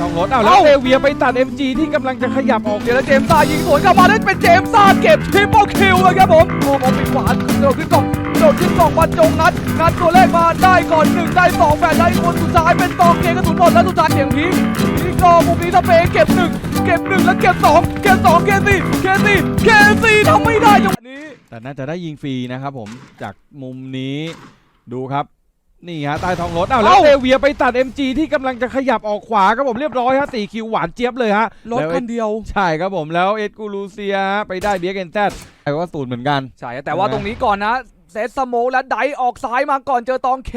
ทองรถอ้าวแล้วเอ้าเซเวียไปตัด MG ที่กำลังจะขยับออกเดี๋ยวแล้วเจมส์ซ่ายิงสวนกลับมาได้เป็นเจมส์ซ่าเก็บทริปเปิลคิวเลยครับผมโอ้โหปิดขวาโดดขึ้นกล่องโดดขึ้นกล่องบรรจงงัดงัดตัวเลขมาได้ก่อนหนึ่งได้สองแฝดได้คนสุดท้ายเป็นตองเกกระสุนหมดแล้วสุดท้ายเสียงพีคพีครอมุมนี้สเปย์เก็บหนึ่งเก็บหนึ่งแล้วเก็บสองเก็บสองเคซี่เคซี่เคซี่ทำไม่ได้จังหวะนี้ แต่น่าจะได้ยิงฟรีนะครับผมจากมุมนี้ดูครับ นี่ฮะใต้ท้องรถอ้าวแล้วเอ้าเซเวียไปตัด MG ที่กำลังจะขยับออกขวาครับผมเรียบร้อยฮะสี่คิวหวานเจี๊ยบเลยฮะรถแล้วคันเดียว ใช่ครับผมแล้วเอ็ดกูลูเซียไปได้เบียกเกนแซดแต่ว่าศูนย์เหมือนกัน ใช่แต่ว่าตรงนี้ก่อนนะเซตสโมกและไดออกซ้ายมาก่อนเจอตองเค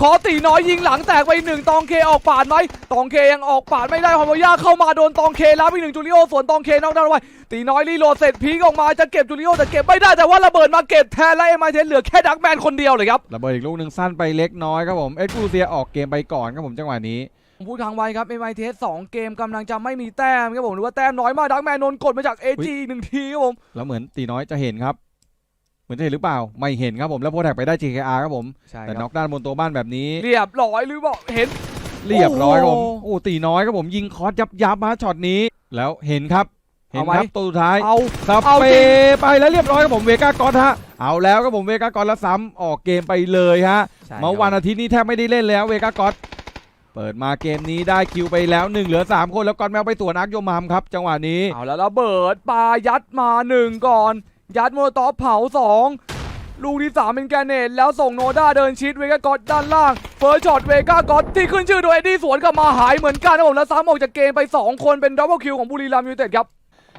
ขอตีน้อยยิงหลังแตกไปหนึ่งตองเคออกปาดไหมตองเคยังออกปาดไม่ได้ฮอมโมย่าเข้ามาโดนตองเคแล้วอีกหนึ่งจูริโอสวนตองเคนอกดาวน์ไว้ตีน้อยรีโหลดเสร็จพีกออกมาจะเก็บจูริโอแต่เก็บไม่ได้แต่ว่าระเบิดมาเก็บแทนและเอ็มไอเทนเหลือแค่ดักแมนคนเดียวเลยครับระเบิดอีกลูกหนึ่งสั้นไปเล็กน้อยครับผมเอ็ดกูลูเซียออกเกมไปก่อนครับผมจังหวะนี้ผมพูดทางไวครับ MIT สองเกมกำลังจะไม่มีแต้มครับผมหรือว่าแต้มน้อยมากดักแมนโดนกดมาจาก AG อีกหนึ่งทีครับผมแล้วเหมือนตีน้อยจะเห็นครับเห มือนจะเห็นหรือเปล่า ไม่เห็นครับผม แล้วโพแทกไปได้ JKR ครับผม ใช่แต่น็อกด้านบนตัวบ้านแบบนี้ เรียบร้อยหรือเปล่าเห็น เรียบร้อยครับผม โอ้โหโอ้ตีน้อยครับผมยิงคอร์สยับยับมาช็อตนี้ แล้วเห็นครับ เห็นเอาไหมครับตัวสุดท้าย เอาสเอาเปจริงไปแล้วเรียบร้อยครับผมเวก้ากอนฮะ เอาแล้วครับผมเวก้ากอนแล้วซ้ำออกเกมไปเลยฮะ เมื่อวันอาทิตย์นี้แทบไม่ได้เล่นแล้วเวก้ากอนเปิดมาเกมนี้ได้คิวไปแล้วหนึ่งเหลือสามคนแล้วกอนแมวไปตรวจอาร์คโยมามครับ จังหวะนี้ เอาแล้วระเบิดปายัดมาหนึ่งก่อน ยัดโมโตอเผาสองลูกที่ 3 เป็นแกเนตแล้วส่งโนด้าเดินชิดเวก้ากอตด้านล่างเฟิร์สช็อตเวก้ากอตที่ขึ้นชื่อโดยเอ็ดดี้สวนกลับมาหายเหมือนกันนะผมแล้วซ้ำออกจากเกมไป 2 คนเป็นดับเบิลคิวของบุรีรัมย์ยูไนเต็ดครับ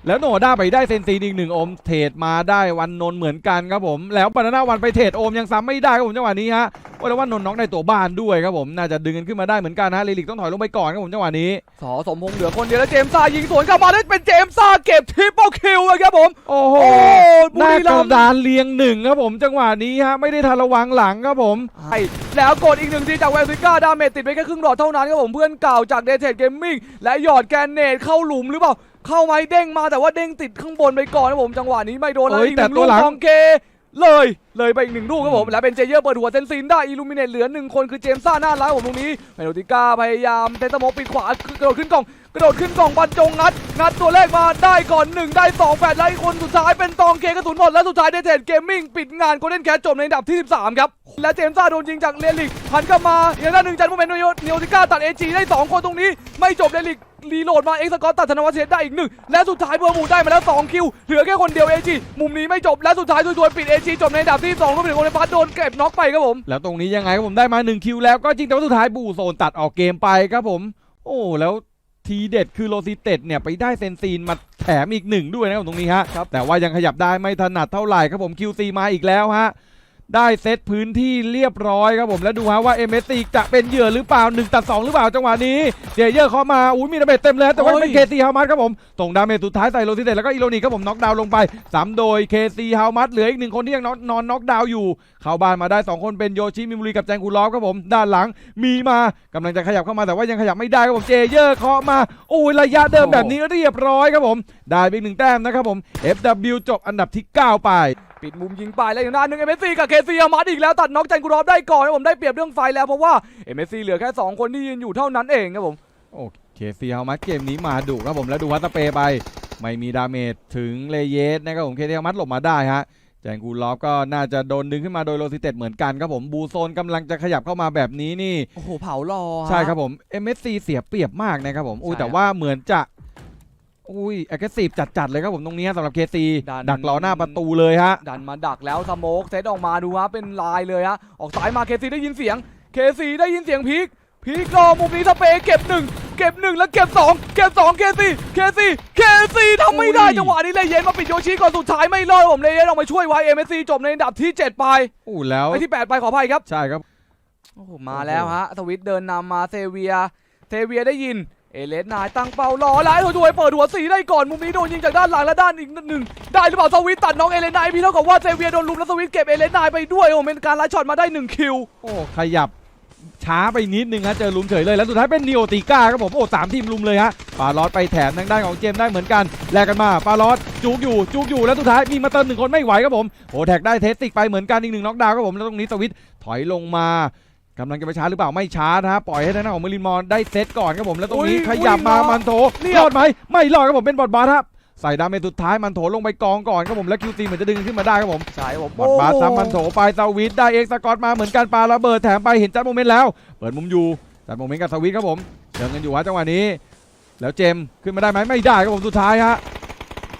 แล้วโนด้าไปได้เซนซีนอีกหนึ่งโอมเทรดมาได้วันนนเหมือนกันครับผม แล้วปานาวันไปเทรดโอมยังซ้ำไม่ได้ครับผมจังหวะนี้ฮะ ว่าแต่ว่านนท์น็อกในตัวบ้านด้วยครับผมน่าจะดึงกันขึ้นมาได้เหมือนกันนะลิลิกต้องถอยลงไปก่อนครับผมจังหวะนี้สอสมพงษ์เหลือคนเดียวแล้วเจมส์ซ่ายิงสวนกลับมาได้เป็นเจมส์ซ่าเก็บทริปเปิลคิวเลยครับผมโอ้โหโอ้บุหน้ารีกรัระมย์ดานเรียงหนึ่งครับผมจังหวะนี้ฮะไม่ได้ทันระวังหลังครับผมใช่แล้วกดอีกหนึ่งทีจากแวนซิก้าดาเมจติดไปแค่ครึ่งหลอดเท่านั้นครับผมเพื่อนเก่าจากเดเทดเกมมิ่งและหยอดแกนเนตเข้าหลุมหรือเปล่าเข้าไหมเด้งมาแต่ว่าเด้งติดข้างบนไปก่อนครับผมจังหวะนี้ไม่โดนแล้วเอ้ยอีกหนึ่งแต่ตัลูวกหลังของเก เลยเลยไปอีกหนึ่งลูกครับผม แล้วเป็นเจเยอร์เปิดหัวเซนซินได้อิลูมิเนตเหลือหนึ่งคนคือเจมส์ซ่าหน้าร้ายผมตรงนี้เมโลติก้าพยายามเทนตโมปิดขวากระโดดขึ้นกล่องกระโดดขึ้นกล่องบรรจงงัด งัดตัวเลขมาได้ก่อนหนึ่งได้สองแฝดและอีกคนสุดท้ายเป็นตองเคกระสุนหมดและสุดท้ายเดเทนเกมมิ่งปิดงานโกลเด้นแคทจบในอันดับที่ 13 ครับ และเจมส์ซ่าโดนยิงจากเลลิกหันกลับมาอีกด้านหนึ่งจันทร์โมเมนต์เนโอติก้าตัดเอจีได้ 2 คนตรงนี้ ไม่จบเลลิกรีโหลดมาเอ็กซ์สกอตตัดธนวัฒน์เชษได้อีกหนึ่งและสุดท้ายเบอร์มูได้มาแล้ว 2 คิว เหลือแค่คนเดียวเอจีมุมนี้ไม่จบและสุดท้ายตัวยๆปิดเอจีจบในอันดับที่2รวมถึงโอเลนพัสโดนเก็บน็อกไปครับผมแล้วตรงนี้ยังไงครับผมได้มา 1 คิวแล้วก็จริงแต่ว่าสุดท้ายบูโซนตัดออกเกมไปครับผม โอ้แล้วทีเด็ดคือโรซิเต็ดเนี่ยไปได้เซนซีนมาแถมอีกหนึ่งด้วยนะครับตรงนี้ฮะครับแต่ว่ายังขยับได้ไม่ถนัดเท่าไหร่ครับผม QC มาอีกแล้วฮะ ได้เซตพื้นที่เรียบร้อยครับผมแล้วดูฮะว่า MSC จะเป็นเหยื่อหรือเปล่า1ตัด2หรือเปล่าจังหวะนี้เจเยอร์เข้ามาอุ้ยมีดาเมจเต็มเลยแต่ว่าโอ้ยเป็นเคซีฮามัสครับผมส่งดาเมจสุดท้ายใส่โรซิเต็ดแล้วก็อีโรนิกครับผมน็อกดาวน์ลงไปสามโดยเคซีฮามัสเหลืออีกหนึ่งคนที่ยังนอนน็อกดาวน์อยู่ เข้าบ้านมาได้ 2 คนเป็นโยชิมิมุรีกับแจงกูลอฟครับผมด้านหลังมีมากำลังจะขยับเข้ามาแต่ว่ายังขยับไม่ได้ครับผมเจเยอร์เคาะมาโอ้ยระยะเดิมแบบนี้เรียบร้อยครับผมได้ไปอีกหนึ่งแต้มนะครับผม FW จบอันดับที่ 9 ไป ปิดมุมยิงไปแล้วอย่างด้านหนึ่งเอ็มเอสซีกับเคซีอามัดอีกแล้วตัดน็อกจันกุรอบได้ก่อนครับผมได้เปรียบเรื่องไฟแล้วเพราะว่าเอ็มเอสซีเหลือแค่สองคนที่ยืนอยู่เท่านั้นเองครับผมโอเคซีเฮามัสเกมนี้มาดุครับผมแล้วดูวัตเปย์ไป ไม่มีดาเมจถึงเลเยสนะครับผมเคซีเฮามัสหลบมาได้ฮะแจงกูลอฟก็น่าจะโดนดึงขึ้นมาโดยโรซิเต็ดเหมือนกันครับผมบูโซนกำลังจะขยับเข้ามาแบบนี้นี่ โอ้โห เผารอฮะใช่ครับผม MSC เสียเปรียบมากนะครับผมอุ้ยใช่แต่ว่าเหมือนจะ อุ้ย a g g r e s s i v e จัดๆเลยครับผมตรงนี้สำหรับ KC ดันดักรอหน้าประตูเลยฮะ ดันมาดักแล้วสโมกเซตออกมาดูฮะเป็นลายเลยฮะ ออกซ้ายมาเคซีได้ยินเสียง เคซีได้ยินเสียงพีคพีครอมุมนี้สเปย์เก็บหนึ่งเก็บหนึ่งแล้วเก็บสองเก็บสองเคซีเคซีเคซีทำไม่ได้อุ้ยจังหวะนี้เลยเย็นมาปิดโยชิก่อนสุดท้ายไม่รอดผมเลยเย็นออกมาช่วยไว้เอ็มเอสซีจบในอันดับที่ 7 ไปอู้แล้วไปที่ 8 ไปขออภัยครับใช่ครับโอ้โหมาแล้วฮะสวิตเดินนำมาเซเวียเซเวียได้ยิน เอเลสนายตั้งเป้ารอแล้วถวยเปิดหัวสีได้ก่อนมุมนี้โดนยิงจากด้านหลังและด้านอีกหนึ่งได้หรือเปล่าสวิตตัดน้องเอเลนายพี่เท่ากับว่าเซเวียโดนลุมแล้วสวิตเก็บเอเลนายไปด้วยโอ้เป็นการไล่ช็อตมาได้หนึ่งคิวโอ้ขยับช้าไปนิดนึงฮะเจอลุมเฉยเลยแล้วสุดท้ายเป็นนิโอติก้าครับผมโอ้สามทีมลุมเลยฮะปาลอสไปแถมทางด้านของเจมได้เหมือนกันแลกกันมาปาลอสจูกอยู่จูกอยู่แล้วสุดท้ายมีมาเติมหนึ่งคนไม่ไหวครับผมโอ้แท็กได้เทสติกไปเหมือนกันอีกหนึ่งน็อกดาวครับผมแล้วตรงนี้สวิตถอยลงมา กำลังจะไปช้าหรือเปล่าไม่ช้านะฮะปล่อยให้ทางด้านของเมลินมอร์ได้เซตก่อนครับผมแล้วตรงนี้อุ๊ยขยับมาอุ๊ยมันโถเรียบรอดไหมไม่รอดครับผมเป็นบอดบาสครับใส่ดาเมจสุดท้ายมันโถลงไปกองก่อนครับผมแล้วคิวซีเหมือนจะดึงขึ้นมาได้ครับผมใช่ครับผมบอดบาสซ้ำมันโถไปสวิตช์ได้เอ็กซ์สกอตมาเหมือนกันปาระเบิดแถมไปเห็นจัดโมเมนต์แล้วเปิดมุมอยู่จัดโมเมนต์กับสวิตช์ครับผมเดินกันอยู่ฮะจังหวะนี้ แล้วเจมส์ขึ้นมาได้ไหมไม่ได้ครับผมสุดท้ายฮะ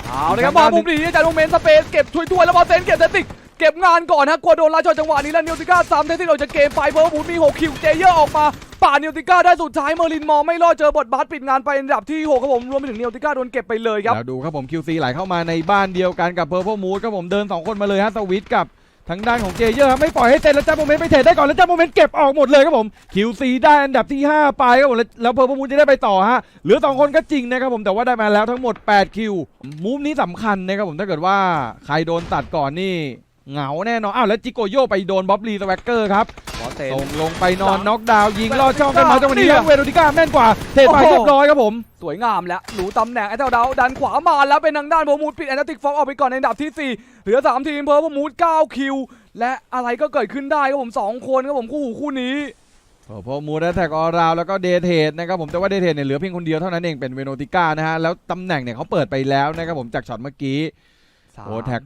เอาเลยครับมามุมนี้อาจารย์โมเมนต์สเปซเก็บถ้วยๆแล้วมาเซนเก็บเซนติก เก็บงานก่อนฮะกลัวโดนลาชอจังหวะนี้แล้วเนลติก้าซ้ำแทนที่เราจะเกมไปเพอร์บูมี6คิวเจเยอร์ออกมาป่าดเนลติก้าได้สุดท้ายเมอร์ลินมองไม่รอดเจอบอดบัสปิดงานไปอันดับที่6ครับผมรวมไปถึงเนลติก้าโดนเก็บไปเลยครับแล้วดูครับผม QC ไหลเข้ามาในบ้านเดียวกันกับ Purple Moon ครับผมเดิน 2 คนมาเลยฮะสวิตกับทางด้านของเจเยอร์ครับไม่ปล่อยให้เตะแล้วจ้าโมเมนต์ไปเทรดได้ก่อนแล้วจ้าโมเมนต์เก็บออกหมดเลยครับผม QC ได้อันดับที่ 5 ไปครับผมแล้วแล้ว Purple Moon จะได้ไปต่อฮะเหลือ 2 คนก็จริงนะครับผมแต่ว่าได้มาแล้วทั้งหมด 8 คิวมูฟนี้สำคัญนะครับผมถ้าเกิดว่าใครโดนตัดก่อนนี่ เหงาแน่นอน อ้าวแล้วจิโกโยไปโดนบ๊อบลีสแวกเกอร์ครับขอเซนส่งลงไปนอนน็อกดาวน์ยิงลอดช่องกันมาจังหวะนี้แล้วเวโรติก้าแม่นกว่า เทรดไปโอ้โหเรียบร้อยครับผม สวยงามแล้วหนูตำแหน่งไอ้เจ้าดาวดันขวามาแล้วเป็นทางด้านโบมูดปิดแอนติกฟอกออกไปก่อนในอันดับที่ 4 เหลือ 3 ทีมเพอร์โบมูด9คิว และอะไรก็เกิดขึ้นได้ครับผม 2 คนครับผมคู่หูคู่นี้โอ้โหมูดแท็กออราวแล้วก็เดเทดนะครับผมแต่ว่าเดเทดเนี่ยเหลือเพียงคนเดียวเท่านั้นเองเป็นเวโนติก้านะฮะแล้วตำแหน่งเนี่ยเขาเปิดไปแล้วนะครับผมจากช็อตเมื่อกี้โอ้แท็ก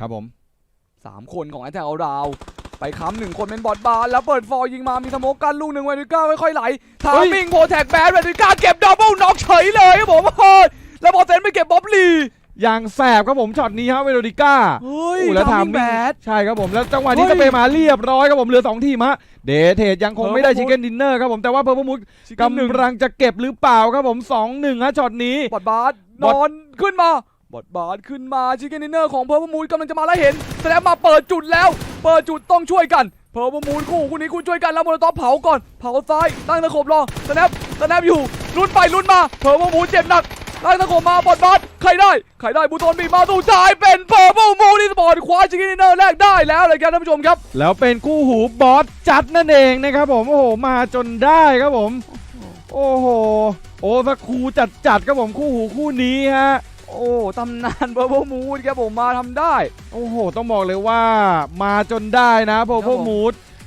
ครับผม สามคนของไอ้แท็กเอาดาวไปค้ำหนึ่งคนเป็นบอดบาร์แล้วเปิดฟอร์ยิงมามีสโมกกันลูกหนึ่งเวนิก้าค่อยๆไหลทาเฮ้ยมิ่งโพแท็กแบดเวนิก้าเก็บดับเบิลน็อกเฉยเลยครับผมเฮ้ยแล้วบอลเซนไปเก็บบ๊อบลีอย่างแสบครับผมช็อตนี้ฮะเวโนติก้าเฮ้ยอู้แล้วทาทำมิ่งแบดใช่ครับผมแล้วจังหวะนี้เฮ้สยเปย์มาเรียบร้อยครับผมเหลือ 2 ทีมฮะเดเทดยังคงไม่ได้ Purple ชิคเก้นดินเนอร์ครับผมแต่ว่าเพอร์พมูดกำหนึ่งกำลังจะเก็บหรือเปล่าครับผม 2-1ฮะช็อตนี้บอดบาสบนอดอนขึ้นมา บอดบาสขึ้นมาชิคเก้นนเนอร์ของเพอร์พมูดกำลังจะมาแล้วเห็นแสดงมาเปิดจุดแล้ว เปิดจุดต้องช่วยกันเพอร์พมูดคู่คู่นี้คุณช่วยกันแล้วโมโนตอเผาก่อนเผาซ้ายตั้งตะขบรอสแนปสแนปอยู่ลุ้นไปลุ้นมาเพอร์พมูดเจ็บหนักตั้งตะขบมาบอดบาสใครได้ใครได้บูโตนบีมาสู่ท้ายเป็นเพอร์พมูดที่สปอร์ตคว้าชิคเก้นนเนอร์แรกได้แล้วเลยครับท่านผู้ชมครับ แล้วเป็นคู่หูบอสจัดนั่นเองนะครับผมโอ้โหมาจนได้ครับผม โอ้โหโอ้สักครูจัดจัดครับผมคู่หูคู่นี้ฮะ โอ้ตำนานเพอร์พมูดครับผมมาทำได้ โอ้โห ต้องบอกเลยว่ามาจนได้นะโพครัโพบผมมูด